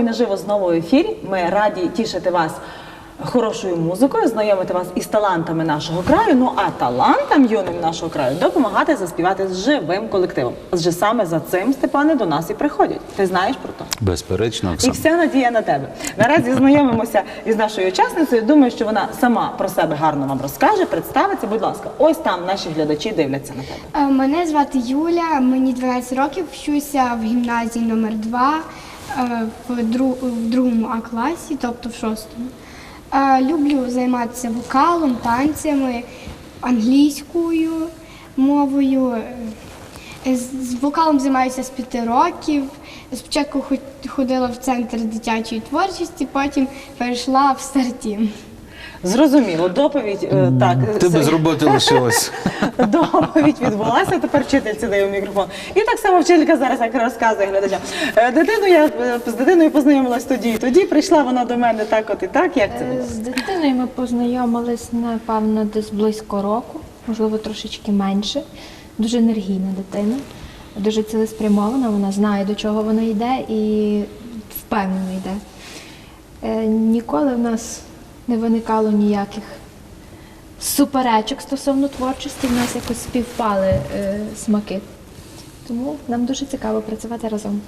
Спробуй наживо знову в ефірі. Ми раді тішити вас хорошою музикою, знайомити вас із талантами нашого краю. Ну а талантам юним нашого краю допомагати заспівати з живим колективом. Адже саме за цим Степане до нас і приходять. Ти знаєш про то? Безперечно, І вся надія на тебе. Наразі знайомимося із нашою учасницею. Думаю, що вона сама про себе гарно вам розкаже, представиться. Будь ласка, ось там наші глядачі дивляться на тебе. Е, Мене звати Юля, мені 12 років, вчуся в гімназії номер 2 в, дру- в другому А класі, тобто в шостому. Е, Люблю займатися вокалом, танцями, англійською мовою. Е, З вокалом займаюся з п'яти років. Спочатку хо- ходила в центр дитячої творчості, потім перейшла в стартім. Зрозуміло, доповідь е, так. Ти без роботи лишилась. Доповідь відбулася, тепер вчительці даю мікрофон. І так само вчителька зараз як розказує глядачам. Е, Дитину я е, з дитиною познайомилась тоді і тоді. Прийшла вона до мене так, от і так. Як це було? З дитиною ми познайомились, напевно, десь близько року, можливо, трошечки менше. Дуже енергійна дитина, дуже цілеспрямована, вона знає, до чого вона йде і впевнено йде. Е, Ніколи в нас не виникало ніяких суперечок стосовно творчості, в нас якось співпали е, смаки. Тому нам дуже цікаво працювати разом.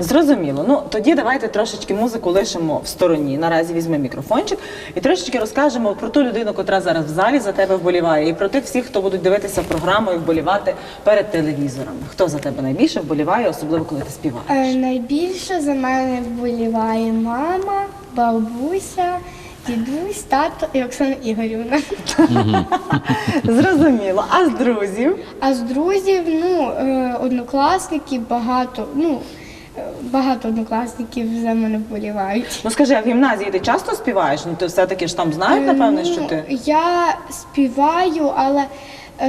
Зрозуміло. Ну тоді давайте трошечки музику лишимо в стороні. Наразі візьмемо мікрофончик і трошечки розкажемо про ту людину, котра зараз в залі за тебе вболіває, і про тих всіх, хто будуть дивитися програму і вболівати перед телевізорами. Хто за тебе найбільше вболіває, особливо коли ти співаєш? Е, Найбільше за мене вболіває мама, бабуся, дідусь, тато і Оксана Ігорівна. Зрозуміло. А з друзів? А з друзів, ну, е, однокласників багато, ну, е, багато однокласників за мене вболівають. Ну скажи, а в гімназії ти часто співаєш? Ну ти все-таки ж там знають, Е, що ну, ти. Я співаю, але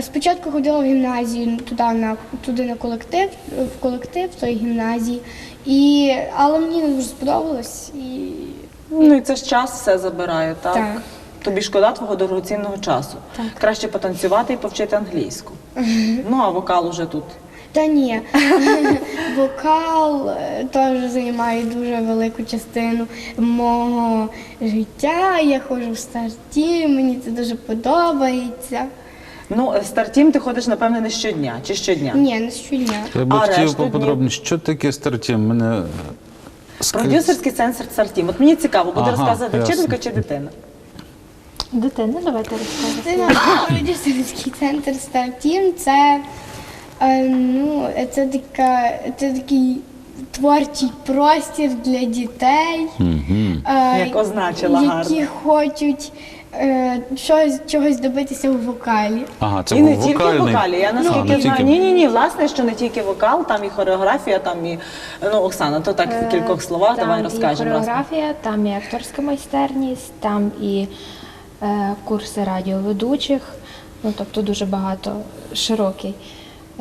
спочатку ходила в гімназію туди на туди на колектив, в колектив тої гімназії. І, але мені не дуже сподобалось. І Ну і це ж час все забирає, так? Так. Тобі шкода твого дорогоцінного часу. Так. Краще потанцювати і повчити англійську. Ну а вокал уже тут. Та ні, вокал е, теж займає дуже велику частину мого життя. Я ходжу в старті, мені це дуже подобається. Ну, е, стартім ти ходиш, напевне, не щодня чи щодня. Ні, не щодня. Я би А хотів днів? поподробніше, що таке стартім? Мене Продюсерський центр стартім. От мені цікаво, буде Ага, розказувати ясно. вчителька чи дитина. Дитина, давайте розказуємо. Це продюсерський центр Стартім. Це, е, ну, це, така, це такий творчий простір для дітей, е, Як означила які гарно. хочуть е, щось, чогось добитися у вокалі. Ага, це і не тільки вокальний. вокалі. Я А, наскільки не знаю. тільки- Ні, ні, ні, власне, що не тільки вокал, там і хореографія, там і ну Оксана, то так в кількох словах Там давай і розкажемо. власне. хореографія, там і акторська майстерність, там і е, курси радіоведучих. Ну тобто дуже багато широкий е,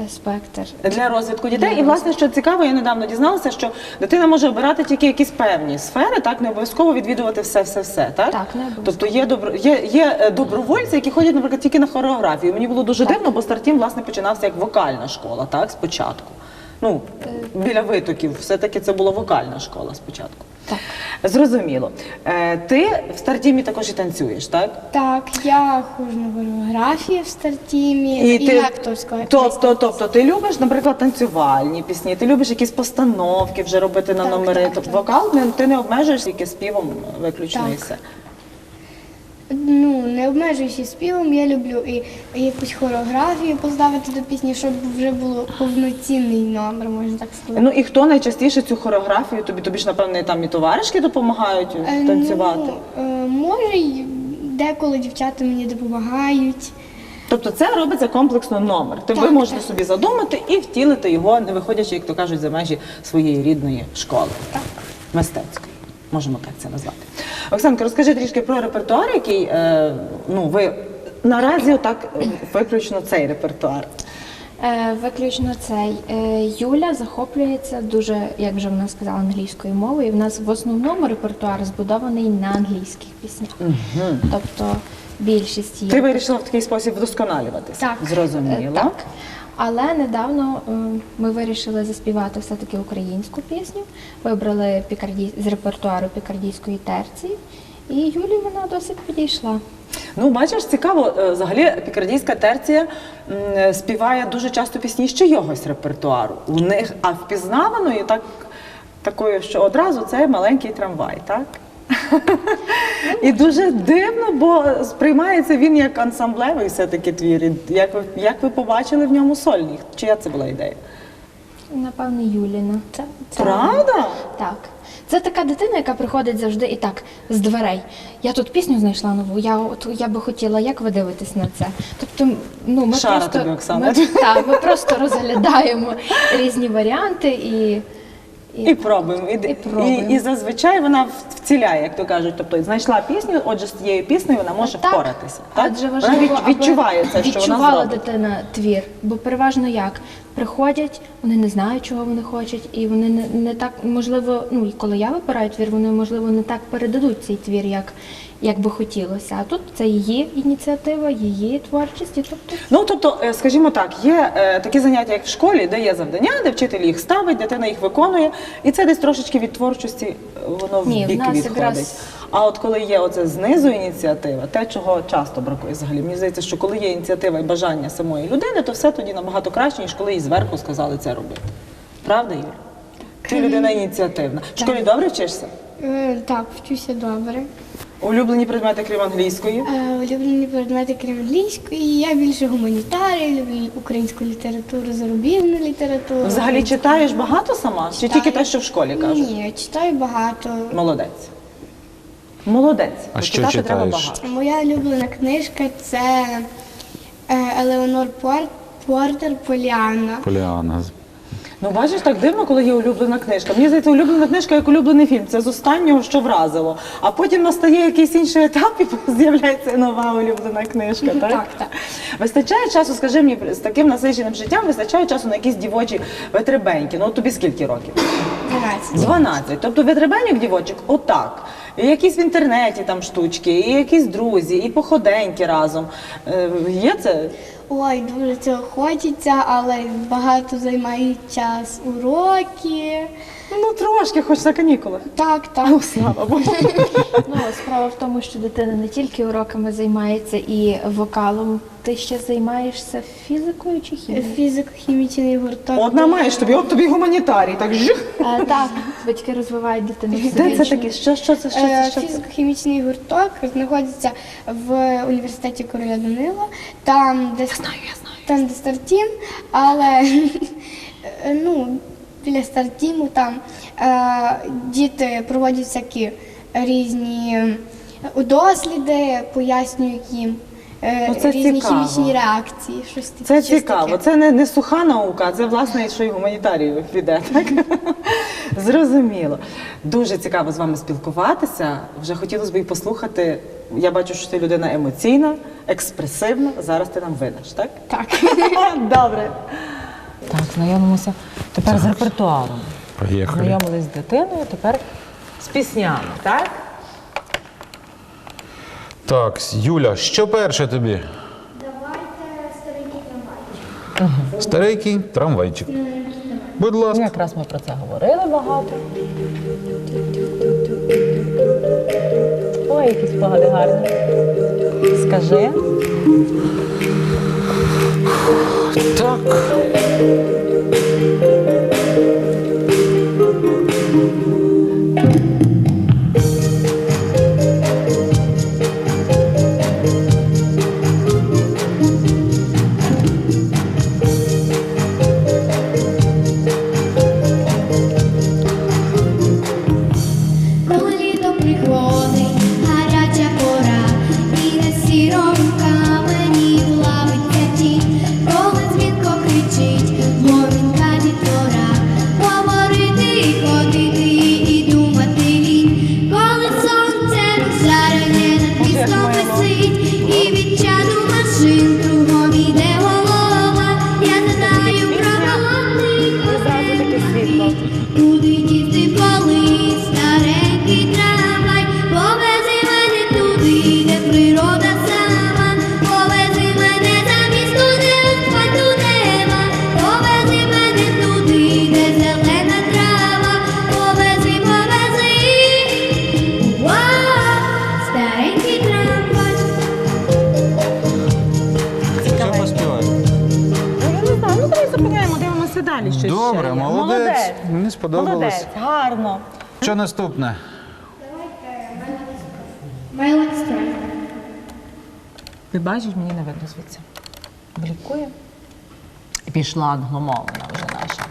спектр. Для розвитку дітей. І власне, що цікаво, я недавно дізналася, що дитина може обирати тільки якісь певні сфери, так не обов'язково відвідувати все, все, все. Так, Так, не обов'язково. тобто є добро є, є е, добровольці, які ходять, наприклад, тільки на хореографію. Мені було дуже дивно, бо стартім власне починався як вокальна школа, так спочатку. Ну біля витоків, все-таки це була вокальна школа спочатку. Так. Зрозуміло. Е, ти в стартімі також і танцюєш, так? Так, я ходжу на хореографію в Стартімі і, ти, акторська. тобто, тобто, ти любиш, наприклад, танцювальні пісні, ти любиш якісь постановки вже робити на Так, номери. так, тобто так. вокал не, ти не обмежуєш тільки співом виключно і Так. все. Ну, не обмежуюся співом, я люблю і якусь хореографію поставити до пісні, щоб вже було повноцінний номер, можна так сказати. Ну і хто найчастіше цю хореографію тобі? Тобі ж напевне там і товаришки допомагають Е, танцювати. Ну, е, може, й деколи дівчата мені допомагають. Тобто це робиться комплексно номер. Ти ви Так, можете так. собі задумати і втілити його, не виходячи, як то кажуть, за межі своєї рідної школи Так. мистецької. Можемо так це назвати. Оксанка, розкажи трішки про репертуар, який е, ну ви наразі отак е, виключно цей репертуар. Е, Виключно цей Е, Юля захоплюється дуже, як вже вона сказала, англійською мовою. І в нас в основному репертуар збудований на англійських піснях. Тобто більшість є. Ти вирішила в такий спосіб вдосконалюватися. Так. Зрозуміло. Е, Так. Але недавно е, ми вирішили заспівати все-таки українську пісню. Вибрали пікарді... з репертуару пікардійської терції, і Юлі вона досить підійшла. Ну, бачиш, цікаво, е, взагалі пікардійська терція співає дуже часто пісні з чийогось репертуару. У них, а впізнаваною так, такою, що одразу це маленький трамвай, так? І дуже дивно, бо сприймається він як ансамблевий все-таки твір. Як ви, як ви побачили в ньому сольник? Чия це була ідея? Напевне, Юліна. Це, це Правда? Так. Це така дитина, яка приходить завжди і так з дверей. Я тут пісню знайшла нову. Я от я би хотіла, як ви дивитесь на це? Тобто, ну ми Шара просто тобі, Оксана. Ми, так, ми просто розглядаємо різні варіанти і, І пробуємо. І, І і, пробуємо. і, зазвичай вона вціляє, як то кажуть. Тобто знайшла пісню, отже, з тією піснею вона може Так, впоратися. Так? Адже вона важливо, від- відчуває це, що вона відчувала зробить. дитина твір. Бо переважно як приходять, вони не знають, чого вони хочуть, і вони не, не так можливо. Ну і коли я вибираю твір, вони можливо не так передадуть цей твір, як, як би хотілося. А тут це її ініціатива, її творчість. І тобто Ну тобто, е, скажімо так, є е, такі заняття, як в школі, де є завдання, де вчитель їх ставить, дитина їх виконує, і це десь трошечки від творчості е, воно в Ні, в бік нас відходить. якраз- А от коли є оце знизу ініціатива, те, чого часто бракує взагалі. Мені здається, що коли є ініціатива і бажання самої людини, то все тоді набагато краще, ніж коли їй зверху сказали це робити. Правда, Юля? Ти людина ініціативна. В школі добре вчишся? Е, Так, вчуся добре. Улюблені предмети, крім англійської. Е, Улюблені предмети крім англійської. Я більше гуманітарій, люблю українську літературу, зарубіжну літературу. Взагалі читаєш багато сама? Чи тільки те, що в школі кажуть? Ні, читаю багато. Молодець. Молодець. А Бо що читати треба читаєш? багато. Моя улюблена книжка це е, Елеонор Пор- Портер Поліанна. Поліана. Ну бачиш, так дивно, коли є улюблена книжка. Мені здається, улюблена книжка як улюблений фільм. Це з останнього, що вразило. А потім настає якийсь інший етап і з'являється нова улюблена книжка. Так, Так, так. Вистачає часу, скажи мені, з таким насиченим життям вистачає часу на якісь дівочі витребеньки. Ну от тобі скільки років? 12. 12. Тобто витребеньок дівочок отак. І якісь в інтернеті там штучки, і якісь друзі, і походеньки разом. Е, є це? Ой, дуже цього хочеться, але багато займає час уроки. Ну трошки, хоч на канікулах. Так, так. Ну, слава Богу. ну справа в тому, що дитина не тільки уроками займається і вокалом. Ти ще займаєшся фізикою чи хімією? Фізико-хімічний гурток. Одна маєш тобі, от тобі гуманітарій, так жих. Е, так, батьки розвивають дитину. Де це таке? Що, що це? Що Е, це? Що це? Фізико-хімічний гурток знаходиться в університеті Короля Данила. Там, де знаю, я знаю. Там, де стартім, але е, ну, біля стартіму там е, діти проводять всякі різні досліди, пояснюють їм. Е, Ну, це різні цікаво. хімічні реакції, щось таке. Це щось цікаво. таке. Це не, не суха наука, це власне, що й гуманітарію піде. Так? Зрозуміло. Дуже цікаво з вами спілкуватися. Вже хотілося б і послухати. Я бачу, що ти людина емоційна, експресивна. Зараз ти нам видаш, так? Так. Добре. Так, знайомимося тепер з репертуаром. Поїхали. Знайомились з дитиною, тепер з піснями, так? Так, Юля, що перше тобі? Давайте старенький трамвай. Старенький трамвайчик. Будь Ну, ласка. якраз ми про це говорили багато. Ой, якісь спогади гарні. Скажи. Так. сподобалось? Молодець, гарно. Що наступне? Давайте Ти бачиш, мені не видно звідси. Блікує. Пішла англомовна вже наша.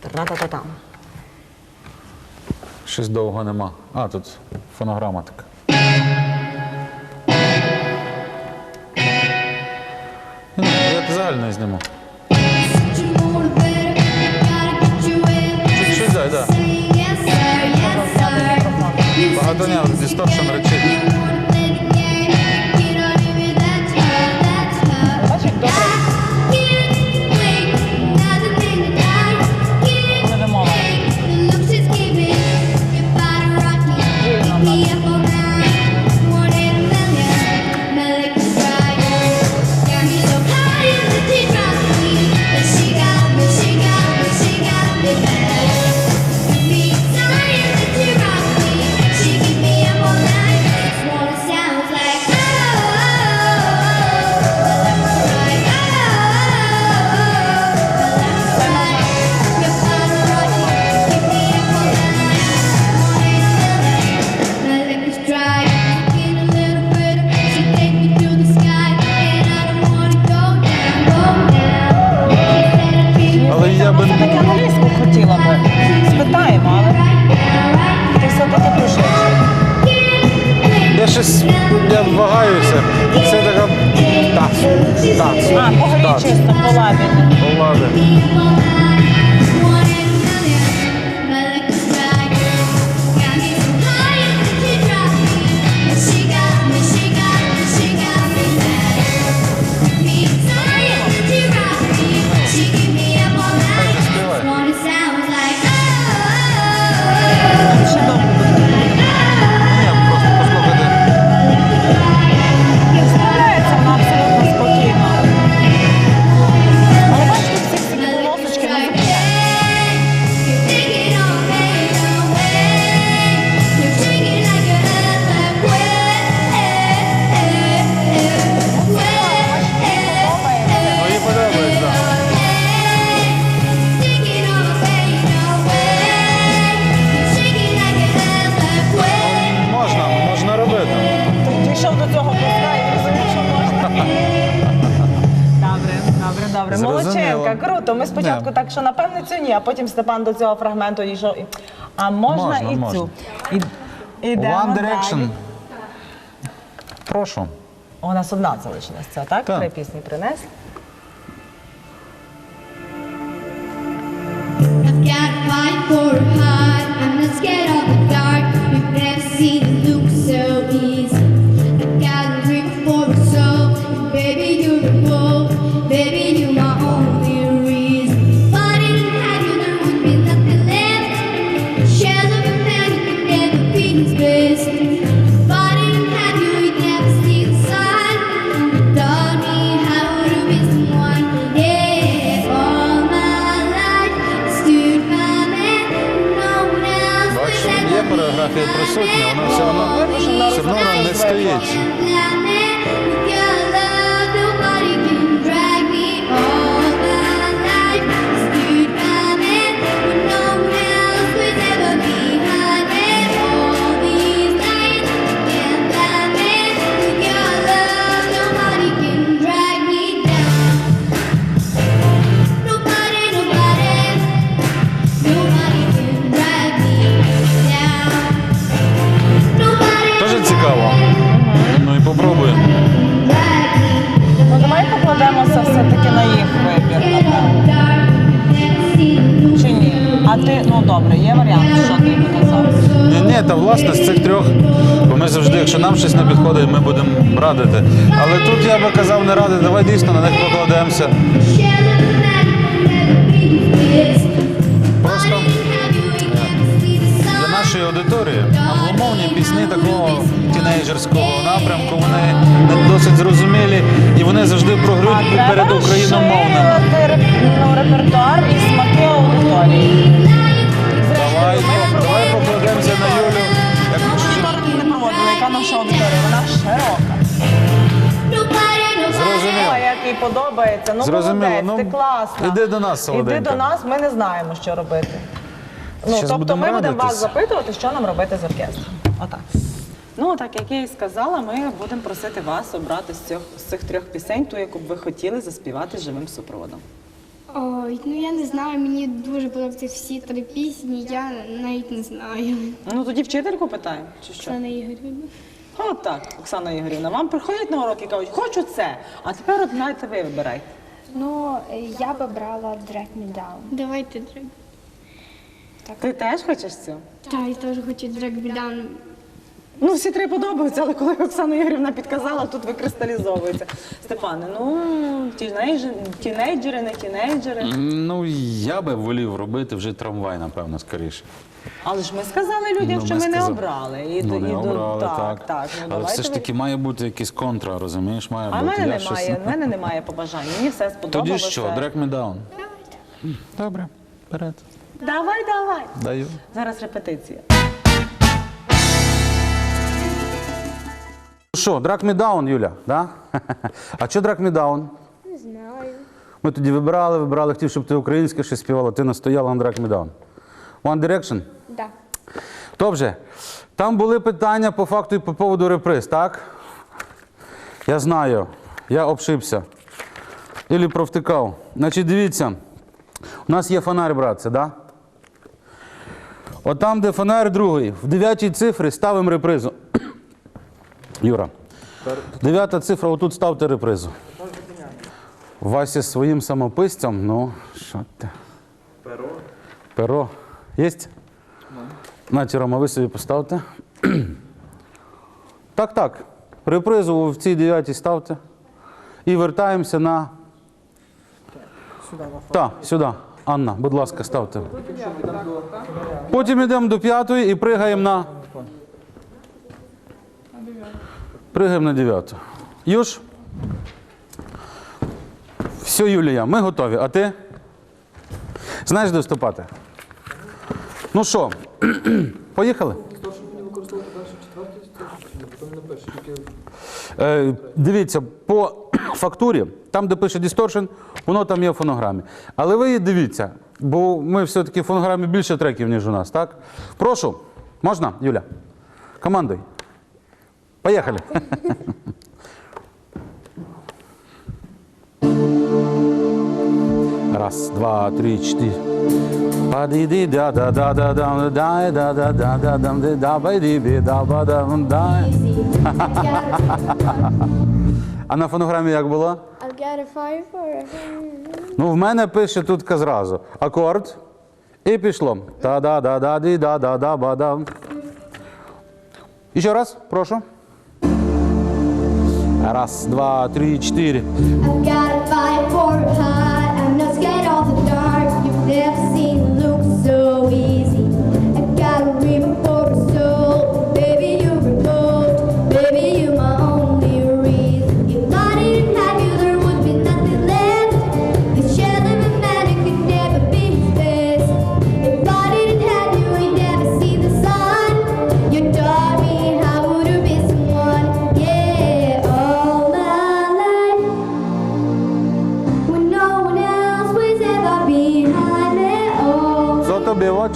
Тра-та-та-там. Щось довго нема. А, тут фонограма така. Ну, я загально зніму. starszym rodzinom. що напевне цю ні, а потім Степан до цього фрагменту дійшов. і, А можна, Можна, і можна. цю. І, One Direction. далі. Прошу. У нас одна залишилась ця, так? Так. Три пісні принесли. I've got five for a. радити. Але тут я би казав не радити, давай дійсно на них покладемося. Просто для нашої аудиторії англомовні пісні такого тінейджерського напрямку вони не досить зрозумілі і вони завжди програють перед україномовними. Ну, репертуар і смаки аудиторії. Давай, давай покладемося на Юлю. Вона наша аудиторія, вона широка їй подобається. Ну Зрозуміло. молодець, Ну, ти класна. іди до нас, Іди солоденька. до нас, ми не знаємо, що робити. Ну, Щас тобто будемо ми будемо вас радитись. запитувати, що нам робити з оркестром. Отак. Ну, так як я і сказала, ми будемо просити вас обрати з цих, з цих трьох пісень, ту, яку б ви хотіли заспівати живим супроводом. Ой, ну я не знаю, мені дуже подобаються всі три пісні, я навіть не знаю. Ну тоді вчительку питаємо, чи що? Це не Ігорівна. От так, Оксана Ігорівна, вам приходять на уроки і кажуть, хочу це, а тепер от знаєте, ви вибирайте. Ну, я би брала Drag Me Down. Давайте дрек. Ти теж хочеш цю? Так, я теж хочу дрек бідан. Ну, всі три подобаються, але коли Оксана Ігорівна підказала, тут викристалізовується. Степане, ну тінейджери, тінейджери, не тінейджери. Ну, я би волів робити вже трамвай, напевно, скоріше. Але ж ми сказали людям, Ну, що ми ми не обрали. І, ну, не до- обрали, так, так. Ну, Але давайте все ж ви- таки має бути якийсь контра, розумієш? Має А в бути. мене Я щось- немає, в мене немає побажань. Мені все сподобалося. Тоді що, drag me down? Добре, вперед. Давай, давай. Даю. Зараз репетиція. Що, драк me Юля, да? А що драк me? Не знаю. Ми тоді вибирали, вибирали, хотів, щоб ти українське щось співала, ти настояла на драк me. One Direction? Да. Добре. Там були питання по факту і по поводу реприз, так? Я знаю, я обшибся. Ілі провтикав. Значить, дивіться, у нас є фонарь, братце, да? От там, де фонарь другий, в дев'ятій цифрі ставимо репризу. Юра. Дев'ята цифра, отут ставте репризу. Вася з своїм самописцем, ну, що ти? Перо. Перо. Єсть? Наті, Рома, ви собі поставте. Так, так. Репризу в цій дев'ятій ставте. І вертаємося на. Так, сюди. Анна, будь ласка, ставте. Потім йдемо до п'ятої і пригаємо на. Пригаємо на дев'яту. Юж. Все, Юлія, ми готові. А ти? Знаєш, де вступати? Ну що, поїхали? Е, дивіться, по фактурі, там, де пише distortion, воно там є в фонограмі. Але ви дивіться, бо ми все-таки в фонограмі більше треків, ніж у нас, так? Прошу, можна, Юля? Командуй. Поїхали. Раз, два, три, четыре. Падиди да да да да да да да да да да да да да байди да ба да да. А на фонограмі як було? Ну, в мене пише тут зразу. Акорд. І пішло. та да да да ді да да да ба да І ще раз, прошу. Раз, два, три, чотири.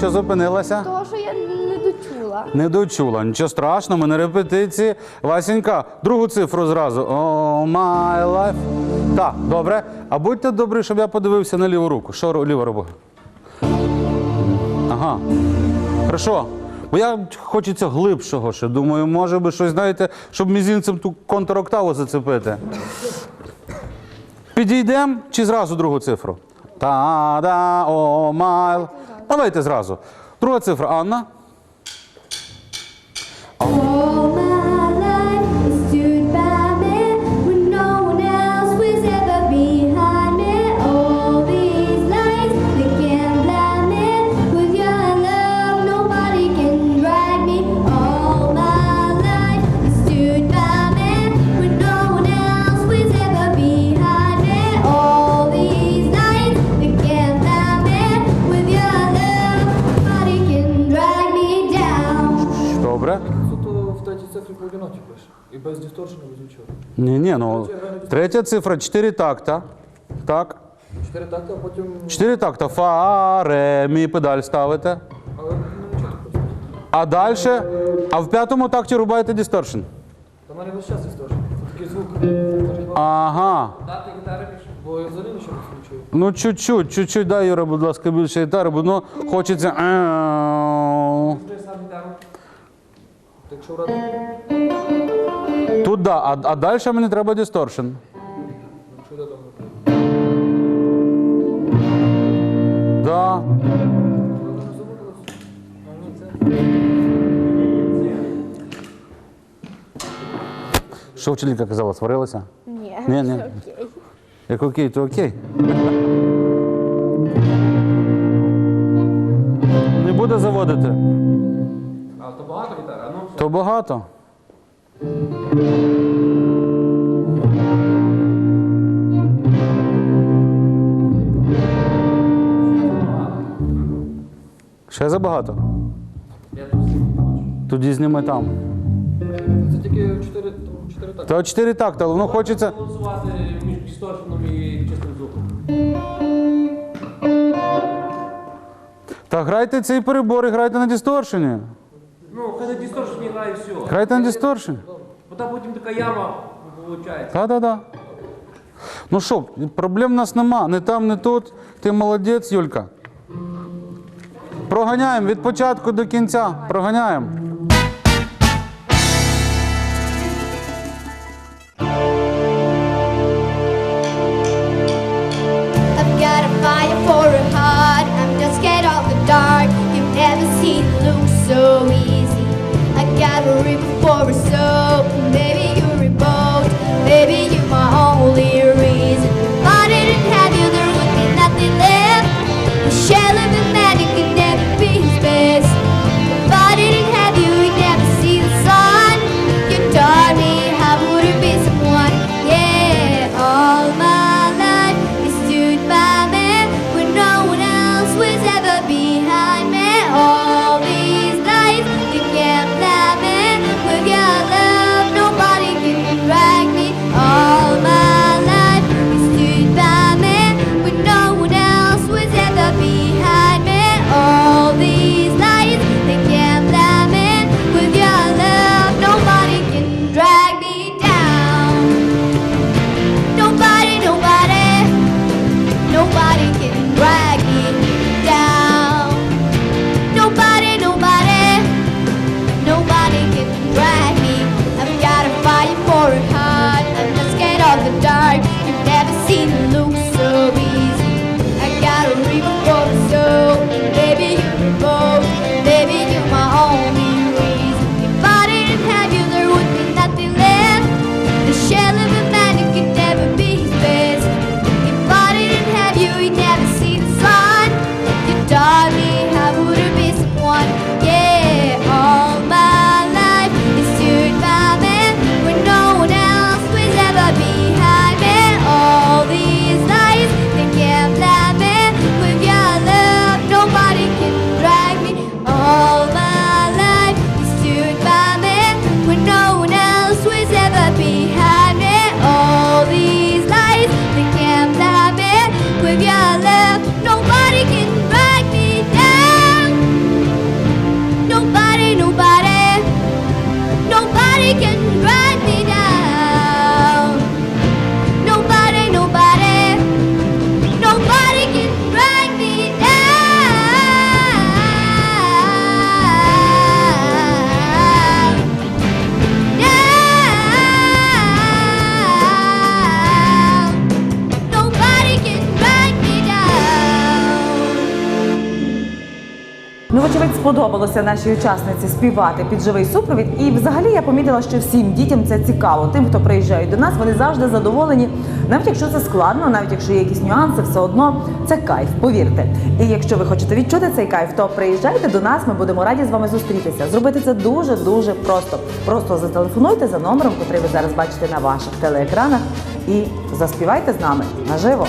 Що зупинилася? Того, що я не дочула. Не дочула, нічого страшного, ми на репетиції. Васенька, другу цифру зразу. Oh, my life. Так, добре. А будьте добрі, щоб я подивився на ліву руку. Що ліва рука? Ага. Хорошо. Бо я хочеться глибшого ще. Думаю, може би щось, знаєте, щоб мізинцем ту контроктаву зацепити. Підійдемо чи зразу другу цифру? Та-да, о, майл. Давайте зразу. Друга цифра, Анна. all третя цифра 4 такта. Так. Чотири такти, а потім. 4 такта. Фа, ре, мі, педаль ставите. Але ну просто. А далі, а в п'ятому такті рубаєте дисторшн. Та в мене весь час. Це такий звук. Може, Ага. дати гітари більше, бо я взагалі нічого не чую. Ну, чуть-чуть, чуть-чуть, дай, Юра, будь ласка, більше гітари, бо ну, хочеться. ау. Ти сам гітару. Так що Тут да, а, а далі мені треба дисторшн. Да. Що вчителька казала, сварилася? Ні. Ні, ні. Як окей, то окей. Не буде заводити. А то багато гітар, а ну. То багато. Ще забагато. Я тут бачу. Тоді зніми там. Це тільки чотири, там, чотири такти. Та чотири такта, але воно хочеться. Балансувати між дисторшеном і чистим звуком. Та грайте цей перебор і грайте на дисторшені. Ну, хай на дисторшені грає все. Грайте на дисторшені. Бо там потім така яма виходить. Та-да-да. Ну що, проблем в нас нема. Не там, не тут. Ти молодець, Юлька. Проганяємо від початку до кінця. Проганяємо. So easy. I got a river for a soul. Maybe Ну, вочевидь, сподобалося нашій учасниці співати під живий супровід. І взагалі я помітила, що всім дітям це цікаво. Тим, хто приїжджають до нас, вони завжди задоволені. Навіть якщо це складно, навіть якщо є якісь нюанси, все одно це кайф, повірте. І якщо ви хочете відчути цей кайф, то приїжджайте до нас. Ми будемо раді з вами зустрітися. Зробити це дуже дуже просто. Просто зателефонуйте за номером, який ви зараз бачите на ваших телеекранах, і заспівайте з нами наживо.